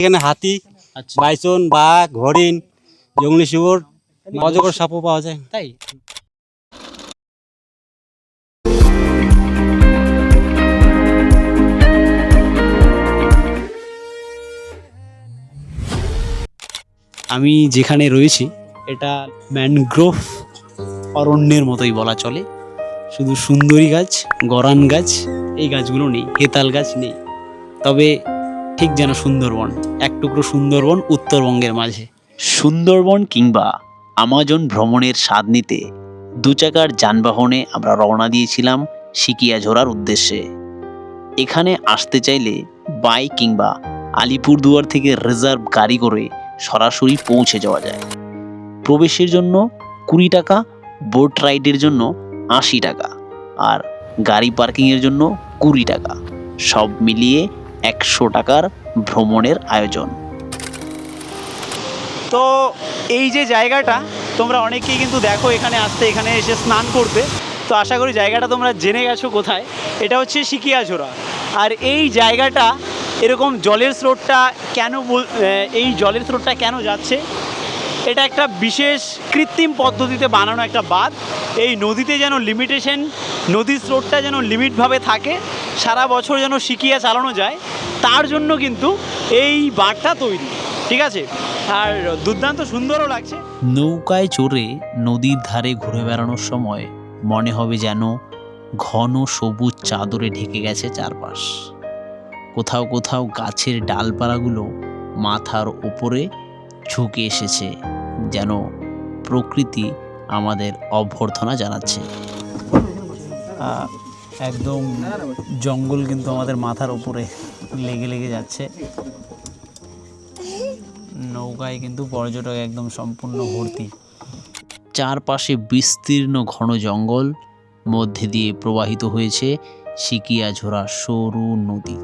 এখানে হাতি আচ্ছা। বাইসন বাঘ হরিণ জঙ্গলি শুয়োর অজগর সাপও পাওয়া যায়। তাই? আমি যেখানে রয়েছি এটা ম্যানগ্রোভ অরণ্যের মতোই বলা চলে। শুধু সুন্দরী গাছ গরান গাছ এই গাছগুলো নেই হেতাল গাছ নেই। তবে ঠিক যেন সুন্দরবন, এক টুকরো সুন্দরবন উত্তরবঙ্গের মাঝে। সুন্দরবন কিংবা আমাজন ভ্রমণের স্বাদ নিতে দু চাকার যানবাহনে আমরা রওনা দিয়েছিলাম সিকিয়াঝোড়ার উদ্দেশ্যে। এখানে আসতে চাইলে বাইক কিংবা আলিপুরদুয়ার থেকে রিজার্ভ গাড়ি করে সরাসরি পৌঁছে যাওয়া যায়। প্রবেশের জন্য কুড়ি টাকা, বোট রাইডের জন্য আশি টাকা আর গাড়ি পার্কিংয়ের জন্য কুড়ি টাকা। সব মিলিয়ে একশো টাকার ভ্রমণের আয়োজন। তো এই যে জায়গাটা তোমরা অনেকেই কিন্তু দেখো এখানে আসতে, এখানে এসে স্নান করতে। তো আশা করি জায়গাটা তোমরা জেনে গেছো কোথায়। এটা হচ্ছে সিকিয়াঝোড়া আর এই জায়গাটা এরকম জলের স্রোতটা কেন এই জলের স্রোতটা কেন যাচ্ছে? এটা একটা বিশেষ কৃত্রিম পদ্ধতিতে বানানো একটা বাঁধ। এই নদীতে যেন লিমিটেশন নদীর স্রোতটা যেন লিমিটভাবে থাকে সারা বছর যেন শিকিয়া চালানো যায় তার জন্য কিন্তু এই বাঁধটা তৈরি। ঠিক আছে? আর দুর্দান্ত সুন্দরও লাগছে। নৌকায় চড়ে নদীর ধারে ঘুরে বেড়ানোর সময় মনে হবে যেন ঘন সবুজ চাদরে ঢেকে গেছে চারপাশ। কোথাও কোথাও গাছের ডালপালাগুলো মাথার ওপরে ঝুঁকে এসেছে যেন প্রকৃতি আমাদের অভ্যর্থনা জানাচ্ছে। একদম জঙ্গল কিন্তু আমাদের মাথার উপরে লেগে লেগে যাচ্ছে। নৌকায় কিন্তু পর্যটক একদম সম্পূর্ণ ভর্তি। চারপাশে বিস্তীর্ণ ঘন জঙ্গল, মধ্যে দিয়ে প্রবাহিত হয়েছে সিকিয়াঝোড়া সরু নদী।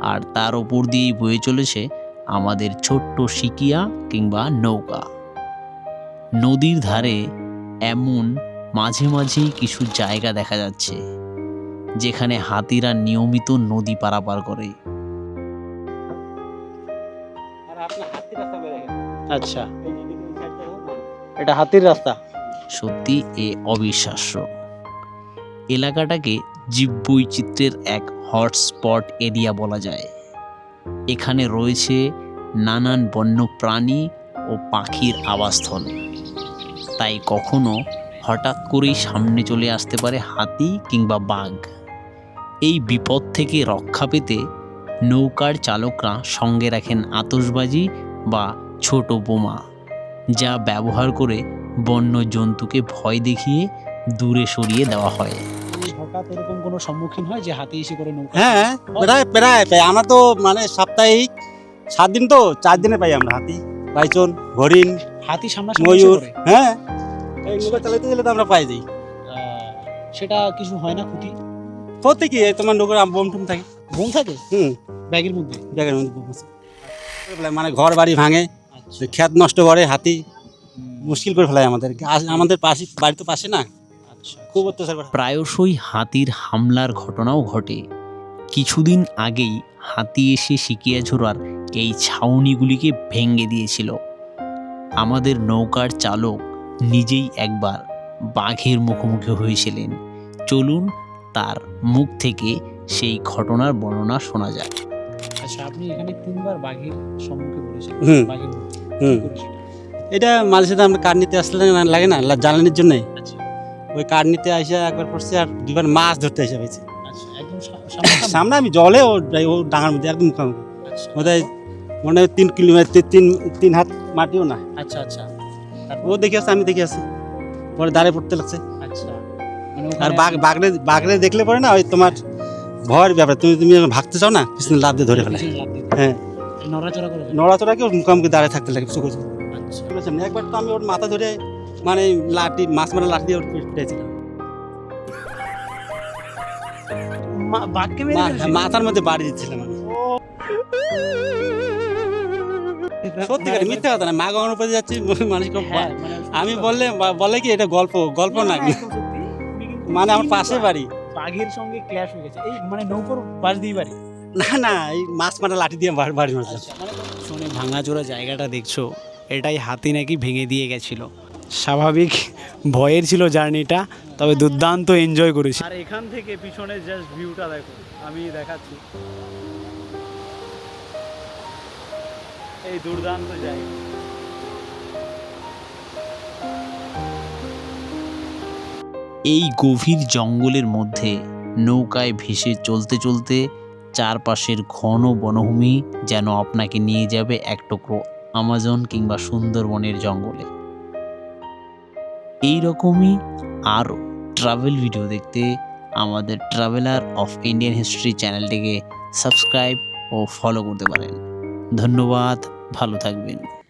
আর তার ওপর দিয়েই বয়ে চলেছে আমাদের ছোট্ট সিকিয়া কিংবা নৌকা। নদীর ধারে এমন মাঝে মাঝেই কিছু জায়গা দেখা যাচ্ছে। যেখানে হাতিরা নিয়মিত নদী পারাপার করে। আচ্ছা। এটা হাতির রাস্তা? সত্যি এ অবিশ্বাস্য। এলাকাটাকে জীববৈচিত্র্যের এক হটস্পট এরিয়া বলা যায়। এখানে রয়েছে নানান বন্য প্রাণী ও পাখির আবাসস্থল। তাই কখনো হঠাৎ করেই সামনে চলে আসতে পারে হাতি কিংবা বাঘ। এই বিপদ থেকে রক্ষা পেতে নৌকার চালকরা সঙ্গে রাখেন আতসবাজি বা ছোট বোমা যা ব্যবহার করে বন্য জন্তুকে ভয় দেখিয়ে দূরে সরিয়ে দেওয়া হয়। হঠাৎ এরকম কোনো সম্মুখীন হয় যে হাতি এসে করে নৌকা হ্যাঁ প্রায় প্রায় প্রায়। আমরা তো মানে সাপ্তাহিক সাত দিন তো চার দিনে পাই আমরা। হাতি বাইচন হরিণ হাতি সামনা ময়ূর হ্যাঁ। এই নৌকা চালাতে গেলে তো আমরা পাই যাই। সেটা কিছু হয় না ক্ষতি? সত্যি কি তোমার নৌকার বোম টুম থাকে। বোম থাকে? হুম। ব্যাগের মধ্যে? জায়গার মধ্যে বোম আছে। মানে ঘর বাড়ি ভাঙে আচ্ছা। ক্ষেত নষ্ট করে হাতি মুশকিল করে ফেলায় আমাদের। আমাদের পাশে বাড়ি তো পাশে না। আচ্ছা। খুব অত্যাচার করে। প্রায়শই হাতির হামলার ঘটনাও ঘটে। কিছুদিন আগেই হাতি এসে সিকিয়াঝোড়ার এই ছাউনিগুলিকে ভেঙে দিয়েছিল। আমাদের নৌকার চালক নিজেই একবার বাঘের মুখোমুখি হয়েছিলেন। চলুন তার মুখ থেকে সেই ঘটনার বর্ণনা শোনা যায়। আচ্ছা আপনি এখানে তিনবার বাঘের সম্মুখে পড়েছেন হুম। বাঘের হুম। এটা মাঝে সাথে আমরা কাঠ নিতে আসলে লাগে না জ্বালানির জন্য আচ্ছা। ওই কাঠ নিতে আসে একবার পড়ছে আর দুবার মাছ ধরতে এসে পেয়েছে আচ্ছা? সামনে আমি জলে ও ও ডাঙার মধ্যে একদম মুখোমুখি। আচ্ছা। বোধহয় মনে হয় তিন কিলোমিটার তিন তিন হাত মাটিও না। আচ্ছা আচ্ছা। ও দেখে আসছে আমি দেখে আসছি পরে দাঁড়িয়ে পড়তে লাগছে। আর বাঘ বাঘরে বাঘরে দেখলে পরে না ওই তোমার ভয়ের ব্যাপার তুমি তুমি যখন ভাগতে চাও না পিছনে লাভ দিয়ে ধরে ফেলে। হ্যাঁ নড়াচড়া করে ফেলে। নড়াচড়াকে ওর মুখোমুখি দাঁড়িয়ে থাকতে লাগে চোখে। আচ্ছা একবার তো আমি ওর মাথা ধরে মানে লাঠি মাছ মারা লাঠি দিয়ে ওর পেটেছিলাম মা- বাঘকে মেরে মা- ফেলেছে? মাথার মধ্যে বাড়ি দিচ্ছিলাম আমি মিথ্যা কথা না মা উপরে যাচ্ছি মানুষ হ্যাঁ। মানে আমি বললে বলে কি এটা গল্প গল্প না মানে আমার পাশে বাড়ি। বাঘের সঙ্গে ক্ল্যাশ হয়ে গেছে। এই মানে নৌকোর পাশ দিয়ে বাড়ি? না না এই মাছ মারা লাঠি দিয়ে বাড়ি মারলাম শুনে ভাঙাচোরা জায়গাটা দেখছ? এটাই হাতি নাকি ভেঙে দিয়ে গেছিল। স্বাভাবিক ভয়ের ছিল জার্নিটা তবে দুর্দান্ত এনজয় করেছি। আর এখান থেকে পিছনে জাস্ট ভিউটা দেখো আমি দেখাচ্ছি। এই দুর্দান্ত জায়গা। এই গভীর জঙ্গলের মধ্যে নৌকায় ভেসে চলতে চলতে চারপাশের ঘন বনভূমি যেন আপনাকে নিয়ে যাবে এক টুকরো আমাজন কিংবা সুন্দরবনের জঙ্গলে। এই রকমই আরও ট্রাভেল ভিডিও দেখতে আমাদের ট্রাভেলার অফ ইন্ডিয়ান হিস্ট্রি চ্যানেলটিকে সাবস্ক্রাইব ও ফলো করতে পারেন। ধন্যবাদ, ভালো থাকবেন।